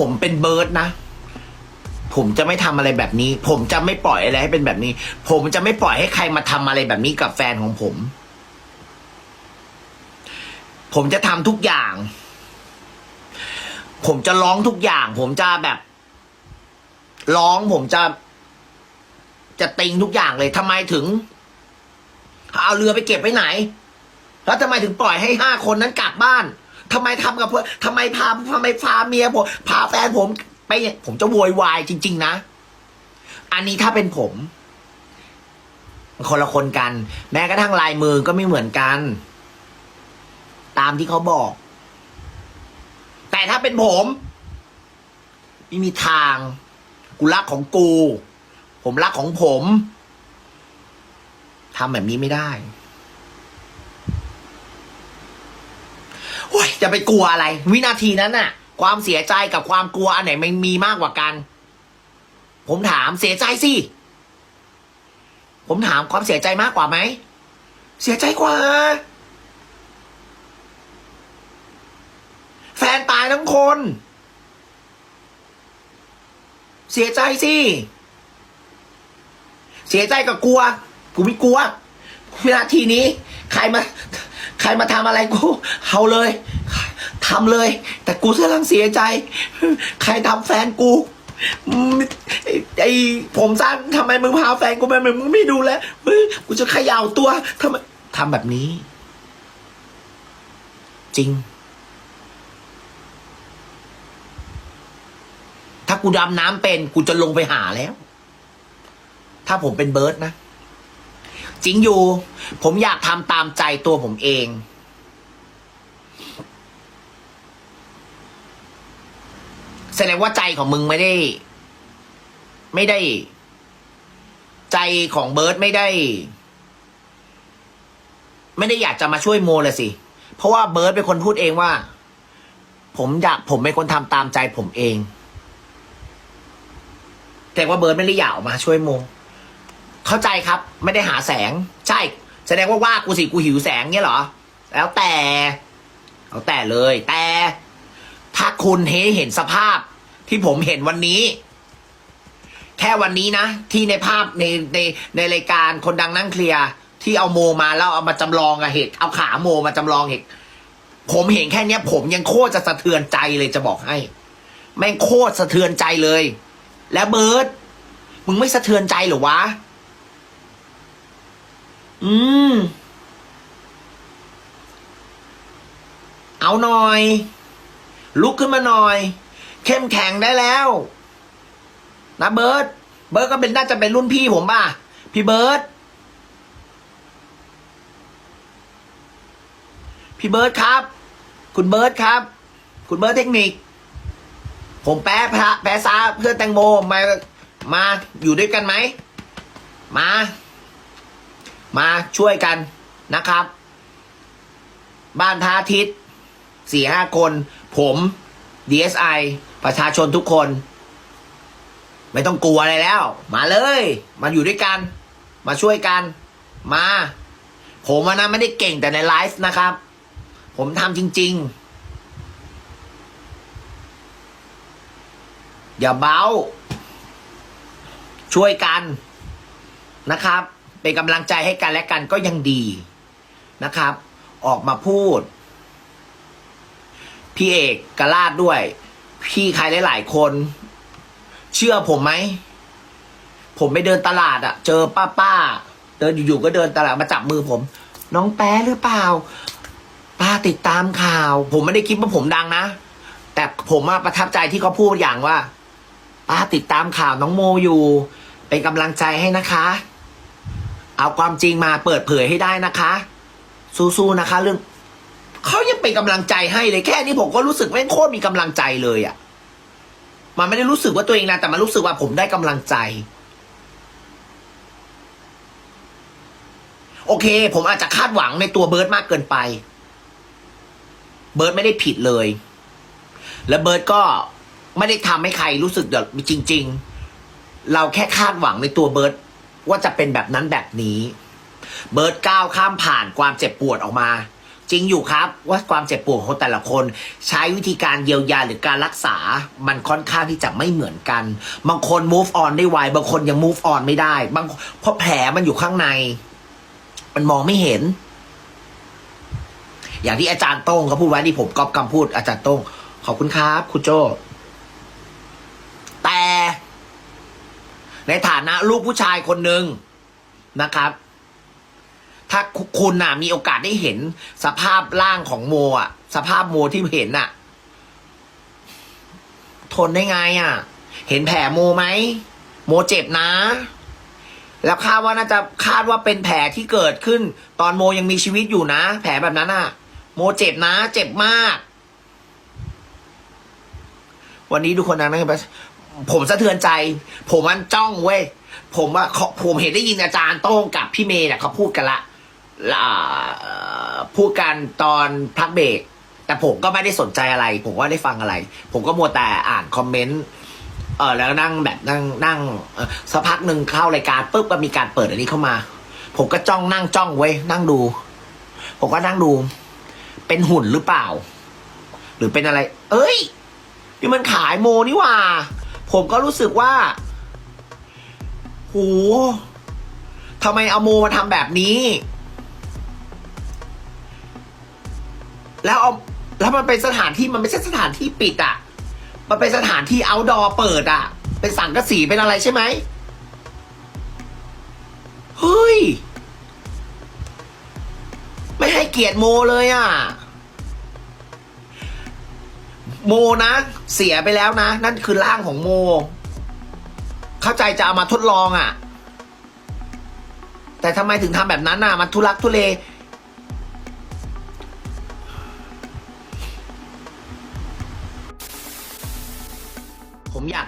ผมเป็นเบิร์ดนะ ผมจะไม่ทำอะไรแบบนี้ ผมจะไม่ปล่อยอะไรให้เป็นแบบนี้ ผมจะไม่ปล่อยให้ใครมาทำอะไรแบบนี้กับแฟนของผม ผมจะทำทุกอย่าง ผมจะร้องทุกอย่าง ผมจะแบบ ร้องผมจะ จะติงทุกอย่างเลยทำไมถึง เอาเรือไปเก็บไว้ไหน แล้วทำไมถึงปล่อยให้ห้าคนนั้นกลับบ้าน ทำไมทำกับเพื่อนทำไมพาทำไมพาเมียผมพาแฟนผมไปผมจะโวยวายจริง ๆ นะ อันนี้ถ้าเป็นผมคนละคนกัน แม้กระทั่งลายมือก็ไม่เหมือนกัน ตามที่เขาบอก แต่ถ้าเป็นผมไม่มีทาง กูรักของกู ผมรักของผมทำแบบนี้ไม่ได้ โอ้ย จะไปกลัวอะไร วินาทีนั้นน่ะ ความเสียใจกับความกลัวอันไหนมันมีมากกว่ากัน ผมถามเสียใจสิผมถามความเสียใจมากกว่าไหม เสียใจกว่า แฟนตายทั้งคน เสียใจสิ เสียใจกับกลัว กูไม่กลัววินาทีนี้ ใครมา ใครมาทำอะไรกู เอาเลย ทำเลย แต่กูกำลังเสียใจ ใครทำแฟนกูไออผมสั้นทำไมมึงพาแฟนกูไปมึงไม่ดูแลเฮ้ยกูจะขย่าตัวทำไมทำแบบนี้ จริง ถ้ากูดำน้ำเป็นกูจะลงไปหาแล้ว ถ้าผมเป็นเบิร์ดนะ จริงอยู่ ผมอยากทำตามใจตัวผมเอง แสดงว่าใจของมึงไม่ได้ ไม่ได้ ใจของเบิร์ดไม่ได้ ไม่ได้อยากจะมาช่วยโมเลยสิ เพราะว่าเบิร์ดเป็นคนพูดเองว่า ผมอยากผมเป็นคนทำตามใจผมเอง แต่ว่าเบิร์ดไม่ได้อยากออกมาช่วยโม เข้าใจครับ ไม่ได้หาแสง ใช่ แสดงว่าว่ากูสิกูหิวแสงเงี้ยเหรอ แล้วแต่แล้วแต่เลย แต่ คุณเห็นเห็นสภาพ ที่ผมเห็นวันนี้ แค่วันนี้นะ ที่ในภาพในในในรายการคนดังนั่งเคลียร์ที่เอาโมมาแล้วเอามาจำลองอะเหตุเอาขาโมมาจำลองเหตุผมเห็นแค่เนี้ย ผมยังโคตรจะสะเทือนใจเลยจะบอกให้แม่งโคตรสะเทือนใจเลย แล้วเบิร์ดมึงไม่สะเทือนใจหรอวะ อืม เอาหน่อย ลุกขึ้นมาหน่อย เข้มแข็งได้แล้วนะเบิร์ดเบิร์ดก็เป็นน่าจะเป็นรุ่นพี่ผมป่ะ พี่เบิร์ดพี่เบิร์ดครับ คุณเบิร์ดครับ คุณเบิร์ดเทคนิค ผมแปะพระแปะซาเพื่อนแตงโมมามาอยู่ด้วยกันไหมมา มาช่วยกันนะครับ บ้านพระอาทิตย์สี่ห้าคน ผม DSI ประชาชนทุกคน ไม่ต้องกลัวอะไรแล้ว มาเลย มาอยู่ด้วยกัน มาช่วยกัน มา ผมนะไม่ได้เก่งแต่ในไลฟ์นะครับ ผมทำจริง ๆ อย่าเบ้า ช่วยกันนะครับ เป็นกำลังใจให้กันและกันก็ยังดีนะครับ ออกมาพูด พี่เอกกระลาดด้วย พี่ใครหลาย ๆ คน เชื่อผมไหม ผมไปเดินตลาดอะเจอป้าป้าๆเดินอยู่ๆก็เดินตลาดมาจับมือผม น้องแป๊ะหรือเปล่า ป้าติดตามข่าว ผมไม่ได้คิดว่าผมดังนะ แต่ผมอะประทับใจที่เขาพูดอย่างว่า ป้าติดตามข่าวน้องโมอยู่ เป็นกำลังใจให้นะคะ เอาความจริงมาเปิดเผยให้ได้นะคะ สู้ๆนะคะ เรื่อง เขายังเป็นกำลังใจให้เลยแค่นี้ผมก็รู้สึกแม่งโคตรมีกำลังใจเลยอะ่ะ มันไม่ได้รู้สึกว่าตัวเองนะแต่มันรู้สึกว่าผมได้กำลังใจ โอเค ผมอาจจะคาดหวังในตัวเบิร์ดมากเกินไป เบิร์ดไม่ได้ผิดเลย และเบิร์ดก็ไม่ได้ทำให้ใครรู้สึกแบบจริง ๆ เราแค่คาดหวังในตัวเบิร์ดว่าจะเป็นแบบนั้นแบบนี้ เบิร์ดก้าวข้ามผ่านความเจ็บปวดออกมา จริงอยู่ครับว่าความเจ็บปวดของแต่ละคน ใช้วิธีการเยียวยาหรือการรักษา มันค่อนข้างที่จะไม่เหมือนกัน บางคน move on ได้ไวบางคนยัง move on ไม่ได้ บางเพราะแผลมันอยู่ข้างใน มันมองไม่เห็น อย่างที่อาจารย์โต้งเขาพูดไว้ที่ผมก๊อปคำพูดอาจารย์โต้งขอบคุณครับคุณโจแต่ ในฐานะลูกผู้ชายคนหนึ่งนะครับ ถ้าคุณน่ะ มีโอกาสได้เห็นสภาพร่างของโมอะ สภาพโมที่เห็นน่ะ ทนได้ไงอะ เห็นแผลโมไหมโมเจ็บนะ แล้วคาดว่าน่าจะคาดว่าเป็นแผลที่เกิดขึ้น ตอนโมยังมีชีวิตอยู่นะ แผลแบบนั้นอะ โมเจ็บนะ เจ็บมาก วันนี้ทุกคนนะนะครับผมสะเทือนใจ ผมมันจ้องเว้ยผมว่าผมเห็นได้ยินอาจารย์โต้งกับพี่เมย์เนี่ยเขาพูดกันละ พูดกันตอนพักเบรกแต่ผมก็ไม่ได้สนใจอะไร ผมก็ได้ฟังอะไร ผมก็มัวแต่อ่านคอมเมนต์เออแล้วนั่งแบบนั่งนั่งสักพักหนึ่งเข้ารายการปุ๊บก็มีการเปิดอันนี้เข้ามา ผมก็จ้องนั่งจ้องเว้นั่งดู ผมก็นั่งดู เป็นหุ่นหรือเปล่า หรือเป็นอะไร เอ้ยนี่มันขายโมนี่ว่า ผมก็รู้สึกว่าโหทำไมเอาโมมาทำแบบนี้ แล้วเอาแล้วมันเป็นสถานที่มันไม่ใช่สถานที่ปิดอะ มันเป็นสถานที่เอาดอเปิดอะ เป็นสังกะสีเป็นอะไรใช่ไหมเฮ้ย ไม่ให้เกียรติโมเลยอะ โมนะ เสียไปแล้วนะ นั่นคือร่างของโม เข้าใจจะเอามาทดลองอะ่ะ แต่ทำไมถึงทำแบบนั้นน่ะ มันทุลักทุเล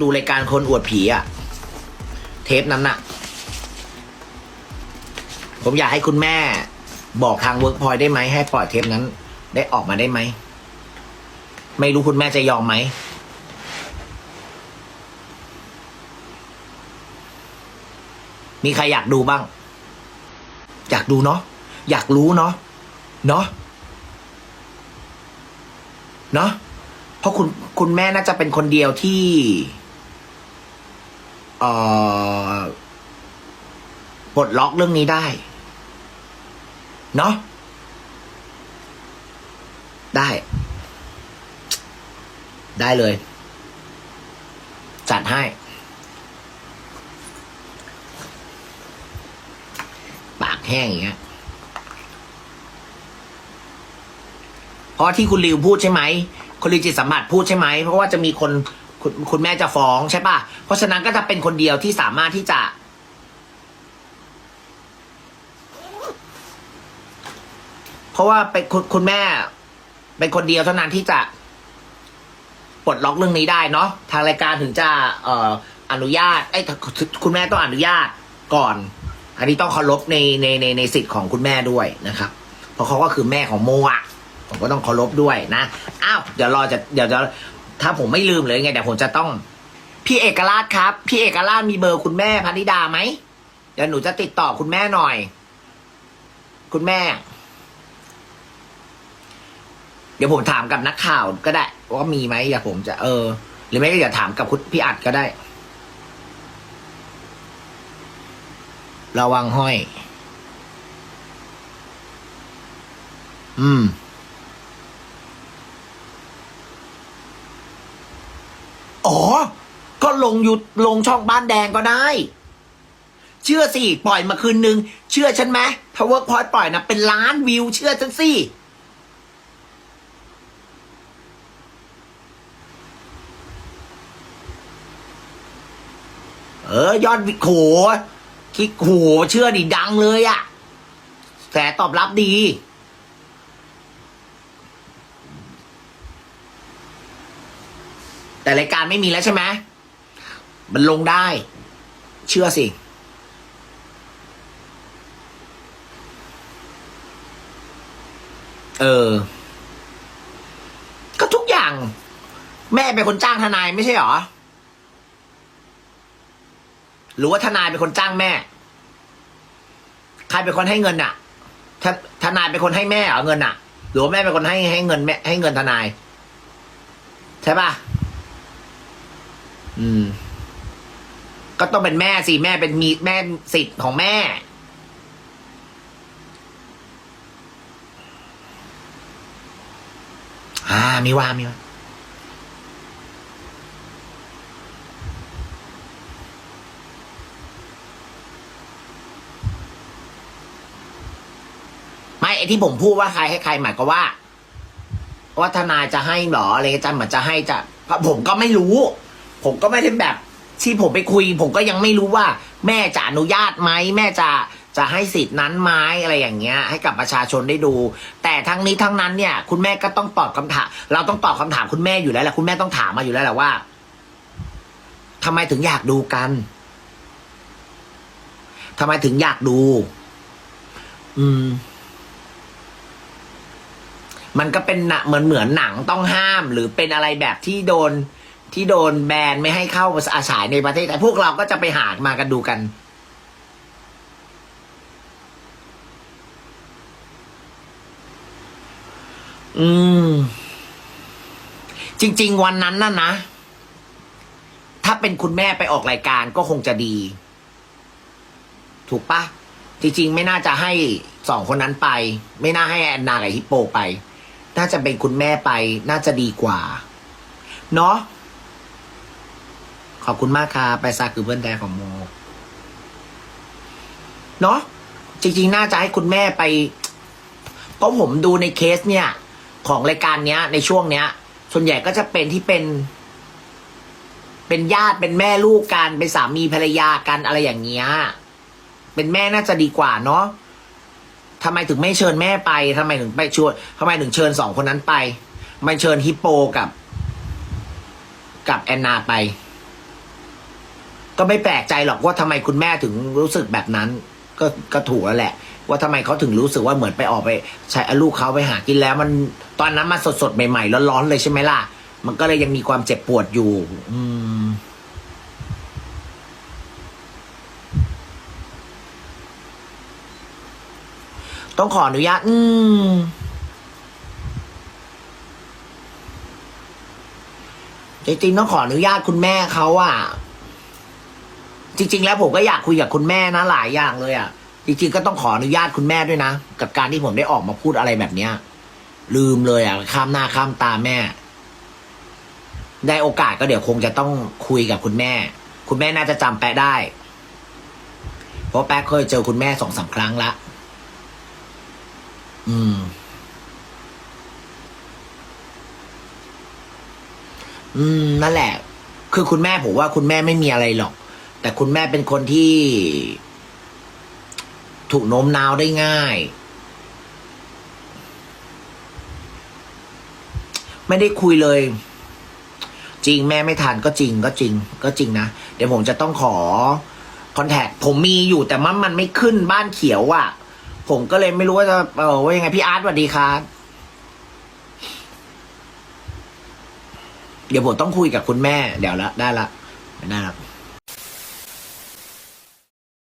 ดูรายการคนอวดผีอะเทปนั้นน่ะ ผมอยากให้คุณแม่ บอกทางเวิร์กพอยได้ไหมให้ปล่อยเทปนั้น ได้ออกมาได้ไหม ไม่รู้คุณแม่จะยอมไหมมีใครอยากดูบ้าง อยากดูเนาะ อยากรู้เนาะ เนาะ เนาะ เพราะคุณคุณแม่น่าจะเป็นคนเดียวที่ ปลดล็อกเรื่องนี้ได้ เนาะได้ ได้เลย จัดให้ ปากแห้งอย่างเงี้ยเพราะที่คุณริวพูดใช่ไหมคุณริวจิตสัมผัสพูดใช่ไหม เพราะว่าจะมีคน คุณคุณแม่จะฟ้องใช่ปะเพราะฉะนั้นก็จะเป็นคนเดียวที่สามารถที่จะเพราะว่าเป็นคุณคุณแม่ เป็นคนเดียวเท่านั้นที่จะปลดล็อกเรื่องนี้ได้เนาะทางรายการถึงจะเอ่ออนุญาตไอ้คุณแม่ต้องอนุญาตก่อน อันนี้ต้องเคารพในในในในสิทธิ์ของคุณแม่ด้วยนะครับ เพราะเขาก็คือแม่ของโมอะผมก็ต้องเคารพด้วยนะอ้าวเดี๋ยวรอจะเดี๋ยวจะ ถ้าผมไม่ลืมเลยไงเดี๋ยวผมจะต้อง พี่เอกราชครับ พี่เอกราชมีเบอร์คุณแม่พนิดาไหมเดี๋ยวหนูจะติดต่อคุณแม่หน่อย คุณแม่ เดี๋ยวผมถามกับนักข่าวก็ได้ว่ามีไหมอย่าผมจะเออ หรือไม่ก็อย่าถามกับคุณพี่อัดก็ได้ ระวังห้อย อืม อ๋อ ก็ล งยุดลงช่องบ้านแดงก็ได้ เชื่อสิ ปล่อยมาคืนนึง เชื่อฉันไหมถ้าเวิร์พอยปล่อยนะเป็นล้านวิว เชื่อฉันสิเออยอดวิโขคิกโหเชื่อดิดังเลยอะแต่ตอบรับดี แต่รายการไม่มีแล้วใช่ไหม มันลงได้ เชื่อสิ เออ ก็ทุกอย่าง แม่เป็นคนจ้างทนายไม่ใช่หรอ หรือว่าทนายเป็นคนจ้างแม่ ใครเป็นคนให้เงินอะททนายเป็นคนให้แม่เหรอเงินอะหรือว่าแม่เป็นคนให้ให้เงินแม่ให้เงินทนาย ใช่ปะอืม ก็ต้องเป็นแม่สิแม่เป็นมีแม่สิทธิ์ของแม่ อ่ามีว่ามีว่าไม่ไอที่ผมพูดว่าใครให้ใครหมายก็ว่า ว่าทนายจะให้หรออะไรจะเหมือนจะให้จะผมก็ไม่รู้ ผมก็ไม่ได้แบบ ที่ผมไปคุย ผมก็ยังไม่รู้ว่า แม่จะอนุญาตไหมแม่จะจะให้สิทธินั้นไหมอะไรอย่างเงี้ย ให้กับประชาชนได้ดู แต่ทั้งนี้ทั้งนั้นเนี่ย คุณแม่ก็ต้องตอบคำถามเราต้องตอบคำถามคุณแม่อยู่แล้วแหละคุณแม่ต้องถามมาอยู่แล้วแหละว่าทำไมถึงอยากดูกันทำไมถึงอยากดู อืม มันก็เป็นหนะเหมือนเหมือนหนังต้องห้ามหรือเป็นอะไรแบบที่โดน ที่โดนแบนไม่ให้เข้าอาฉายในประเทศแต่พวกเราก็จะไปหามากันดูกัน อืม จริง ๆ วันนั้นน่ะนะ ถ้าเป็นคุณแม่ไปออกรายการก็คงจะดี ถูกปะจริง ๆ ไม่น่าจะให้สองคนนั้นไป ไม่น่าให้แอนนากับฮิปโปไป น่าจะเป็นคุณแม่ไป น่าจะดีกว่า เนาะ ขอบคุณมากค่ะไปซาคือเพื่อนแท้ของโม เนาะจริงๆ น่าจะให้คุณแม่ไป เพราะผมดูในเคสเนี่ย ของรายการเนี้ย ในช่วงเนี้ย ส่วนใหญ่ก็จะเป็นที่เป็น เป็นญาติเป็นแม่ลูกกันเป็นสามีภรรยากันอะไรอย่างเงี้ย เป็นแม่น่าจะดีกว่าเนาะทำไมถึงไม่เชิญแม่ไปทำไมถึงไปชวนทำไมถึงเชิญสองคนนั้นไป ไม่เชิญฮิปโปกับ กับแอนนาไป ก็ไม่แปลกใจหรอกว่าทำไมคุณแม่ถึงรู้สึกแบบนั้น ก็ก็ถูกแล้วแหละ ว่าทำไมเขาถึงรู้สึกว่าเหมือนไปออกไป ใช้ลูกเขาไปหากินแล้วมันตอนนั้นมาสดสดๆใหม่ๆร้อนๆเลยใช่ไหมล่ะ มันก็เลยยังมีความเจ็บปวดอยู่ อืมต้องขออนุญาต อืม จริงๆต้องขออนุญาตคุณแม่เขาอะ จริง ๆ แล้วผมก็อยากคุยกับคุณแม่นะหลายอย่างเลยอะจริงๆก็ต้องขออนุญาตคุณแม่ด้วยนะ กับการที่ผมได้ออกมาพูดอะไรแบบเนี้ย ลืมเลยอะข้ามหน้าข้ามตาแม่ ได้โอกาสก็เดี๋ยวคงจะต้องคุยกับคุณแม่ คุณแม่น่าจะจำแปะได้ เพราะแป๊ะเคยเจอคุณแม่สองสามครั้งละอืม อืมนั่นแหละ คือคุณแม่ผมว่าคุณแม่ไม่มีอะไรหรอก แต่คุณแม่เป็นคนที่ ถูกโน้มน้าวได้ง่าย ไม่ได้คุยเลย จริงแม่ไม่ทานก็จริงก็จริง ก็จริงนะ เดี๋ยวผมจะต้องขอคอนแทคผมมีอยู่แต่มันมันไม่ขึ้นบ้านเขียวอะ่ะ ผมก็เลยไม่รู้ว่าจะเออว่ายังไงพี่อาร์ตสวัสดีครับเดี๋ยวผมต้องคุยกับคุณแม่ เดี๋ยวละได้ละได้ละ